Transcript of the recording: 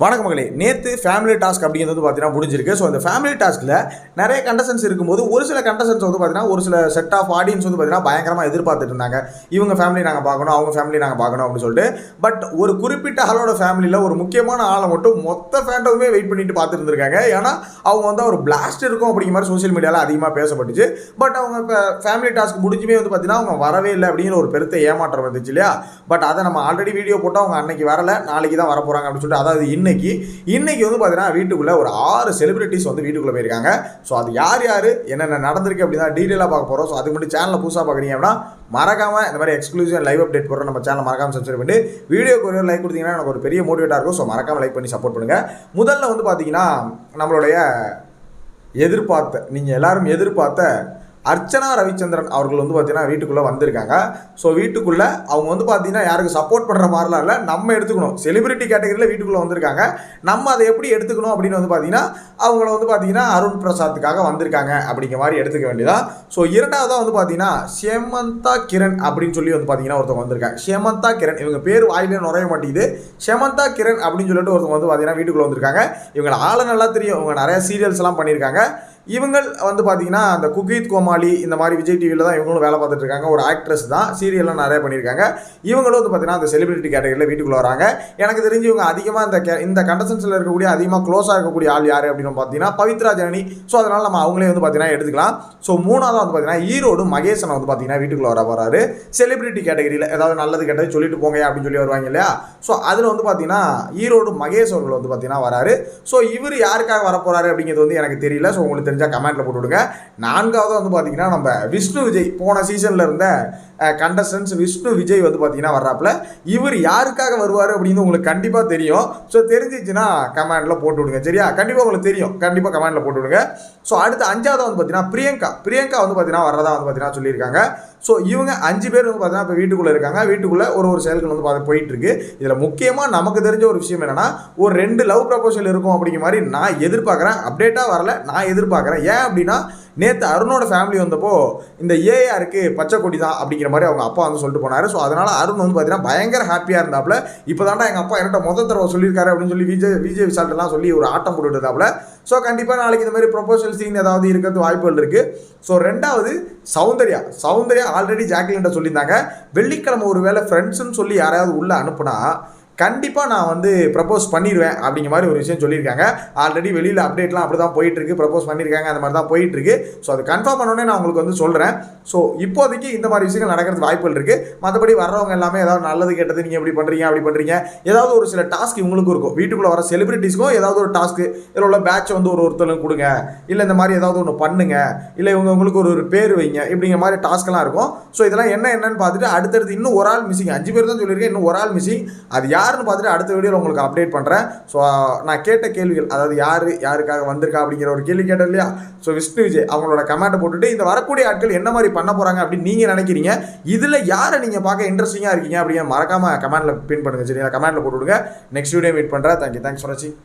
வணக்க மகளே. நேற்று ஃபேமிலி டாஸ்க் அப்படிங்கிறது வந்து பார்த்தீங்கன்னா முடிஞ்சிருக்கு ஸோ அந்த ஃபேமிலி டாஸ்க்கில் நிறைய கண்டசன்ஸ் இருக்கும்போது ஒரு சில கண்டசன்ஸ் வந்து பார்த்தீங்கன்னா ஒரு சில செட் ஆஃப் ஆடியன்ஸ் வந்து பார்த்தீங்கன்னா பயங்கரமாக எதிர்பார்த்துட்டு இருந்தாங்க. இவங்க ஃபேமிலி நாங்கள் பார்க்கணும் அவங்க ஃபேமிலி நாங்கள் பார்க்கணும் அப்படின்னு சொல்லிட்டு. பட் ஒரு குறிப்பிட்ட ஆளோட ஃபேமிலியில் ஒரு முக்கியமான ஆளை மட்டும் மொத்த ஃபேண்டவுமே வெயிட் பண்ணிட்டு பார்த்துட்டு இருந்திருக்காங்க. ஏன்னா அவங்க வந்து ஒரு பிளாஸ்ட் இருக்கும் அப்படிங்கிற மாதிரி சோஷியல் மீடியாவில் அதிகமாக பேசப்பட்டுச்சு. பட் அவங்க இப்போ ஃபேமிலி டாஸ்க் முடிஞ்சுமே வந்து பார்த்தீங்கன்னா அவங்க வரவே இல்லை அப்படிங்கிற ஒரு பெருத்த ஏமாற்றம் வந்துச்சு இல்லையா? பட் அதை நம்ம ஆல்ரெடி வீடியோ போட்டால் அவங்க அன்னைக்கு வரல நாளைக்கு தான் வர போகிறாங்க அப்படின்னு சொல்லிட்டு அதாவது இன்னைக்கு இன்னைக்கு வந்து பார்த்தீங்கன்னா வீட்டுக்குள்ளே ஒரு ஆறு செலிபிரிட்டிஸ் வந்து வீட்டுக்குள்ளே போயிருக்காங்க. ஸோ அது யார் யார் என்னென்ன நடந்திருக்கு அப்படின்னா டீட்டெயிலாக பார்க்க போகிறோம் ஸோ அதுக்கு மட்டும் சேனலில் புதுசாக பார்க்குறீங்க அப்படின்னா மறக்காமல் இந்த மாதிரி எக்ஸ்க்ளூசிவ் லைவ் அப்டேட் போடுற நம்ம சேனல் மறக்காமல் சப்ஸ்கிரைப் பண்ணி வீடியோக்கு ஒரு லைக் கொடுத்தீங்கன்னா எனக்கு ஒரு பெரிய மோட்டிவேட்டாக இருக்கும். ஸோ மறக்காமல் லைக் பண்ணி சப்போர்ட் பண்ணுங்கள் முதல்ல வந்து பார்த்தீங்கன்னா நம்மளுடைய எதிர்பார்த்த நீங்கள் எல்லாரும் எதிர்பார்த்த அர்ச்சனா ரவிச்சந்திரன் அவர்கள் வந்து பார்த்தீங்கன்னா வீட்டுக்குள்ளே வந்திருக்காங்க. ஸோ வீட்டுக்குள்ளே அவங்க வந்து பார்த்தீங்கன்னா யாருக்கு சப்போர்ட் பண்ணுற மாதிரிலாம் இல்லை. நம்ம எடுத்துக்கணும். செலிபிரிட்டி கேட்டகரியில் வீட்டுக்குள்ளே வந்திருக்காங்க. நம்ம அதை எப்படி எடுத்துக்கணும் அப்படின்னு வந்து பார்த்தீங்கன்னா அவங்கள வந்து பார்த்தீங்கன்னா அருண் பிரசாத்துக்காக வந்திருக்காங்க அப்படிங்கிற மாதிரி எடுத்துக்க வேண்டியதான் ஸோ இரண்டாவதாக வந்து பார்த்தீங்கன்னா ஷேமந்தா கிரண் அப்படின்னு சொல்லி வந்து பார்த்தீங்கன்னா ஒருத்தவங்க வந்திருக்காங்க. ஷேமந்தா கிரண் இவங்க பேர் வாயிலே நுழைய மாட்டேங்குது. ஷேமந்தா கிரண் அப்படின்னு சொல்லிட்டு ஒருத்தவங்க வந்து பார்த்தீங்கன்னா வீட்டுக்குள்ளே வந்திருக்காங்க. இவங்களை ஆளை நல்லா தெரியும். இவங்க நிறையா சீரியல்ஸ்லாம் பண்ணியிருக்காங்க. இவங்கள் வந்து பார்த்தீங்கன்னா அந்த குகீத் கோமாளி இந்த மாதிரி விஜய் டிவியில் தான் இவங்களும் வேலை பார்த்துட்டு இருக்காங்க. ஒரு ஆக்ட்ரஸ் தான். சீரியல்லாம் நிறைய பண்ணியிருக்காங்க. இவங்களும் வந்து பார்த்தீங்கன்னா அந்த செலிபிரிட்டி கேட்டகரியில் வீட்டுக்குள்ள வராங்க. எனக்கு தெரிஞ்சு இவங்க அதிகமாக இந்த கே- இந்த கண்டசன்ஸில் இருக்கக்கூடிய அதிகமாக க்ளோஸாக இருக்கக்கூடிய ஆள் யார் அப்படின்னு பார்த்தீங்கன்னா பவித்ரா ஜனனி. ஸோ அதனால் நம்ம அவங்களே வந்து பார்த்தீங்கன்னா எடுத்துக்கலாம். ஸோ மூணாவது வந்து பார்த்தீங்கன்னா ஈரோடு மகேசனை வந்து பார்த்தீங்கன்னா வீட்டுக்குள்ள வர போகிறாரு செலிபிரிட்டி கேட்டகரியில் ஏதாவது நல்லது கெட்டது சொல்லிட்டு போங்க அப்படின்னு சொல்லி வருவாங்க இல்லையா? ஸோ அதில் வந்து பார்த்தீங்கன்னா ஈரோடு மகேஷ் அவர்கள் வந்து பார்த்தீங்கன்னா வராரு. ஸோ இவர் யாருக்காக வரப்போகிறாரு அப்படிங்கிறது வந்து எனக்கு தெரியல. ஸோ உங்களுக்கு தெரிஞ்சால் கமெண்ட்ல போட்டு விடுங்க. நான்காவது வந்து பார்த்தீங்கன்னா நம்ம விஷ்ணு விஜய் போன சீசனில் இருந்த கண்டஸ்டன்ஸ் விஷ்ணு விஜய் வந்து பார்த்தீங்கன்னா வர்றாப்புல. இவர் யாருக்காக வருவார் அப்படின்னு உங்களுக்கு கண்டிப்பாக தெரியும். ஸோ தெரிஞ்சிச்சுன்னா கமெண்டில் போட்டு விடுங்க. சரியா? கண்டிப்பாக உங்களுக்கு தெரியும். கண்டிப்பாக கமெண்டில் போட்டு விடுங்க. ஸோ அடுத்து அஞ்சாவது வந்து பார்த்தீங்கன்னா பிரியங்கா. பிரியங்கா வந்து பார்த்தீங்கன்னா வர்றதா வந்து பார்த்தீங்கன்னா சொல்லியிருக்காங்க. ஸோ இவங்க அஞ்சு பேர் வந்து பார்த்தீங்கன்னா இப்போ வீட்டுக்குள்ளே இருக்காங்க. வீட்டுக்குள்ளே ஒரு ஒரு செயல்கள் வந்து பார்த்து போயிட்டுருக்கு. இதில் முக்கியமாக நமக்கு தெரிஞ்ச ஒரு விஷயம் என்னென்னா ஒரு ரெண்டு லவ் ப்ரப்போசல் இருக்கும் அப்படிங்கிற மாதிரி நான் எதிர்பார்க்குறேன். அப்டேட்டாக வரல நான் எதிர்பார்க்குறேன். ஏன் அப்படின்னா நேற்று அருணோட ஃபேமிலி வந்தப்போ இந்த ஏஆருக்கு பச்சை கொடி தான் அப்படிங்கிற மாதிரி அவங்க அப்பா வந்து சொல்லிட்டு போனார். ஸோ அதனால் அருண் வந்து பார்த்தீங்கன்னா பயங்கர ஹாப்பியாக இருந்தாப்புல. இப்போ தாண்டா எங்கள் அப்பா என்கிட்ட மொத்த தடவை சொல்லியிருக்காரு அப்படின்னு சொல்லி விஜய் விஜய் விசால்ட்டெல்லாம் சொல்லி ஒரு ஆட்டம் போட்டுட்டு இருந்தாப்புல ஸோ கண்டிப்பாக நாளைக்கு இந்த மாதிரி ப்ரொபோசல் சீன் ஏதாவது இருக்கிறது வாய்ப்புகள் இருக்குது ஸோ ரெண்டாவது சௌந்தர்யா. சௌந்தர்யா ஆல்ரெடி ஜாக்லின்ட்ட சொல்லியிருந்தாங்க. வெள்ளிக்கிழமை ஒரு வேளை ஃப்ரெண்ட்ஸுன்னு சொல்லி யாராவது உள்ளே அனுப்புனா கண்டிப்பாக நான் வந்து ப்ரப்போஸ் பண்ணிடுவேன் அப்படிங்கிற மாதிரி ஒரு விஷயம் சொல்லியிருக்காங்க. ஆல்ரெடி வெளியில் அப்டேட்லாம் அப்படி தான் போயிட்டுருக்கு. ப்ரப்போஸ் பண்ணியிருக்காங்க அந்த மாதிரி தான் போயிட்டுருக்கு. ஸோ அது கன்ஃபார்ம் பண்ணோடனே நான் உங்களுக்கு வந்து சொல்கிறேன் ஸோ இப்போதைக்கு இந்த மாதிரி விஷயங்கள் நடக்கிறது வாய்ப்புகள் இருக்குது மற்றபடி வர்றவங்க எல்லாமே ஏதாவது நல்லது கெட்டது நீங்கள் எப்படி பண்ணுறீங்க அப்படி பண்ணுறீங்க ஏதாவது ஒரு சில டாஸ்க் இவங்களுக்கும் இருக்கும். வீட்டுக்குள்ளே வர செலிபிரிட்டிஸ்க்கும் ஏதாவது ஒரு டாஸ்க்கு இதில் உள்ள பேட்ச் வந்து ஒரு ஒருத்தரும் கொடுங்க. இல்லை இந்த மாதிரி ஏதாவது ஒன்று பண்ணுங்க. இல்லை இவங்க உங்களுக்கு ஒரு ஒரு பேர் வைங்க. இப்படிங்கிற மாதிரி டாஸ்க்லாம் இருக்கும். ஸோ இதெல்லாம் என்ன என்னன்னு பார்த்துட்டு அடுத்தடுத்து இன்னும் ஒரு ஆள் மிஸ்ஸிங் அஞ்சு பேர் தான் சொல்லியிருக்கேன். இன்னும் ஒரு ஆள் மிஸ்ஸிங் அது யாருன்னு பார்த்துட்டு அடுத்த வீடியோவில் உங்களுக்கு அப்டேட் பண்ணுறேன் ஸோ நான் கேட்ட கேள்விகள் அதாவது யார் யாருக்காக வந்திருக்கா அப்படிங்கிற ஒரு கேள்வி கேட்டேன் இல்லையா? ஸோ விஷ்ணு விஜய் அவங்களோட கமெண்ட்டை போட்டுட்டு இந்த வரக்கூடிய ஆட்கள் என்ன மாதிரி பண்ண போகிறாங்க அப்படின்னு நீங்கள் நினைக்கிறீங்க? இதில் யாரை நீங்கள் பார்க்க இன்ட்ரெஸ்டிங்காக இருக்கீங்க அப்படிங்கிற மறக்காமல் கமெண்ட்டில் பின் பண்ணுங்கள் சரிங்களா கமெண்ட்டில் போட்டு விடுங்க நெக்ஸ்ட் வீடியோ மீட் பண்ணுறேன் தேங்க்யூ தேங்க்ஸ் ஃபார் வாட்சிங்